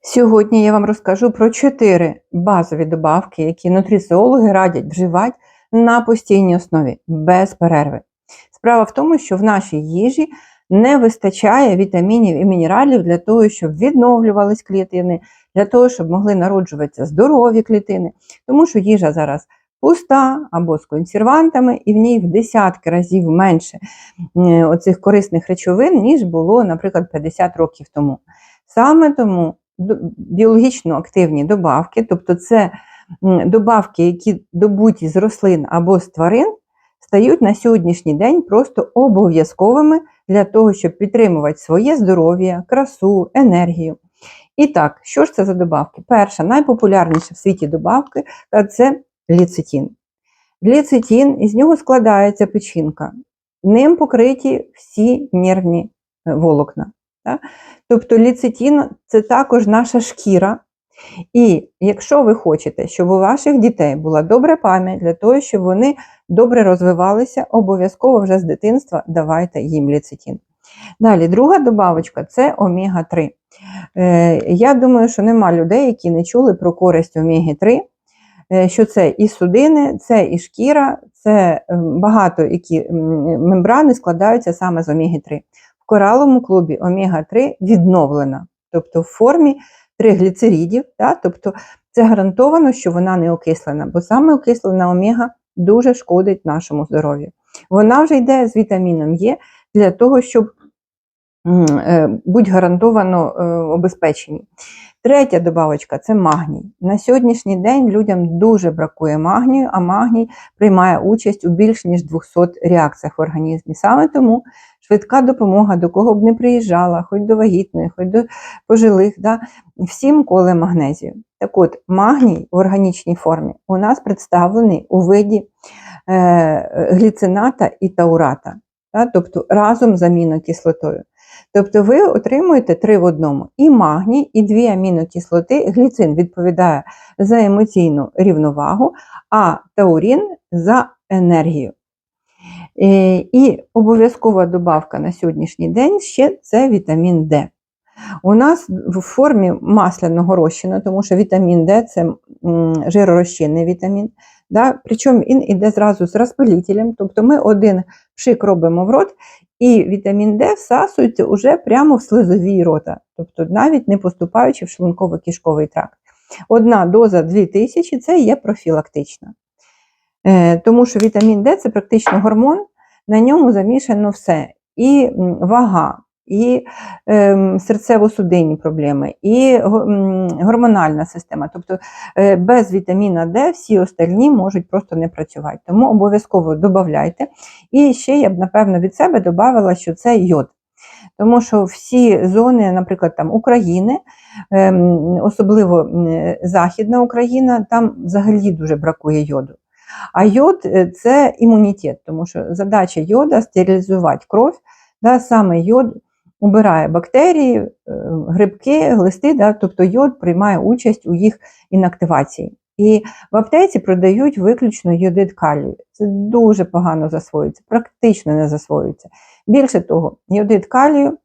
Сьогодні я вам розкажу про чотири базові добавки, які нутриціологи радять вживати на постійній основі без перерви. Справа в тому, що в нашій їжі не вистачає вітамінів і мінералів для того, щоб відновлювались клітини, для того, щоб могли народжуватися здорові клітини, тому що їжа зараз пуста або з консервантами, і в ній в десятки разів менше е, оцих корисних речовин, ніж було, наприклад, 50 років тому. Саме тому біологічно активні добавки, тобто це добавки, які добуті з рослин або з тварин, стають на сьогоднішній день просто обов'язковими для того, щоб підтримувати своє здоров'я, красу, енергію. І так, що ж це за добавки? Перша, найпопулярніша в світі добавка та це ліцитін. Ліцитін, із нього складається печінка. Ним покриті всі нервні е, волокна. Тобто ліцитін це також наша шкіра. І якщо ви хочете, щоб у ваших дітей була добра пам'ять для того, щоб вони добре розвивалися, обов'язково вже з дитинства давайте їм ліцитін. Далі, друга добавочка це омега-3. Е, я думаю, що нема людей, які не чули про користь омеги-3, е, що це і судини, це і шкіра, це е, багато які мембрани складаються саме з омеги-3. В кораловому клубі омега-3 відновлена, тобто в формі тригліцеридів, да? тобто це гарантовано, що вона не окислена, бо саме окислена омега дуже шкодить нашому здоров'ю. Вона вже йде з вітаміном Е для того, щоб е, бути гарантовано е, обезпечені. Третя добавочка це магній. На сьогоднішній день людям дуже бракує магнію, а магній приймає участь у більш ніж 200 реакціях в організмі. Саме тому швидка допомога, до кого б не приїжджала, хоч до вагітної, хоч до пожилих, да, всім коле магнезію. Так от, магній в органічній формі у нас представлений у виді е, гліцината і таурата, да, тобто разом з амінокислотою. Тобто ви отримуєте три в одному: і магній, і дві амінокислоти. Гліцин відповідає за емоційну рівновагу, а таурін за енергію. Е, І обов'язкова добавка на сьогоднішній день ще це вітамін Д. У нас в формі масляного розчину, тому що вітамін Д це жиророзчинний вітамін. Да? Причому він іде зразу з розпилителем, тобто ми один пшик робимо в рот, і вітамін Д всасується уже прямо в слизовій рота, тобто навіть не поступаючи в шлунково-кишковий тракт. Одна доза 2000 це є профілактична. Е, Тому що вітамін Д це практично гормон, на ньому замішано все. І вага, і ем, серцево-судинні проблеми, і гормональна система. Тобто е, без вітаміна Д всі остальні можуть просто не працювати. Тому обов'язково додавайте. І ще я б, напевно, від себе додавала, що це йод. Тому що всі зони, наприклад, там України, ем, особливо Західна Україна, там взагалі дуже бракує йоду. А йод е, це імунітет, тому що задача йода стерилізувати кров, да, саме йод убирає бактерії, е, грибки, глисти, да, тобто йод приймає участь у їх інактивації. І в аптеці продають виключно йодид калію. Це дуже погано засвоюється, практично не засвоюється. Більше того, йодид калію,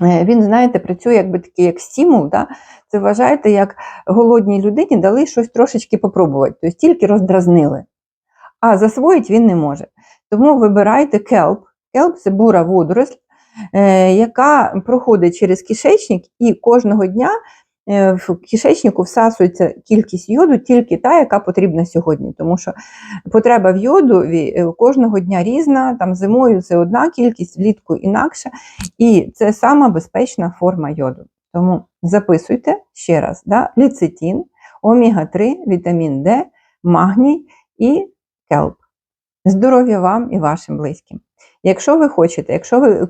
він, знаєте, працює якби такий як стимул. Да? Це вважаєте, як голодній людині дали щось трошечки попробувати, тобто тільки роздразнили. А засвоїть він не може. Тому вибирайте келп. Келп це бура водоросль, е, яка проходить через кишечник, і кожного дня е, в кишечнику всасується кількість йоду, тільки та, яка потрібна сьогодні. Тому що потреба в йодові е, кожного дня різна, там зимою це одна кількість, влітку інакша, і це сама безпечна форма йоду. Тому записуйте ще раз: да? ліцитін, омега-3, вітамін Д, магній і келп. Здоров'я вам і вашим близьким. Якщо ви хочете, якщо ви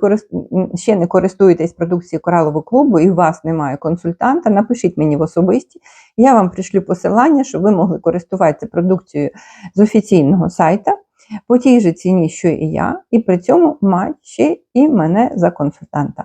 ще не користуєтесь продукцією коралового клубу і у вас немає консультанта, напишіть мені в особисті, я вам пришлю посилання, щоб ви могли користуватися продукцією з офіційного сайта по тій же ціні, що і я, і при цьому мати ще і мене за консультанта.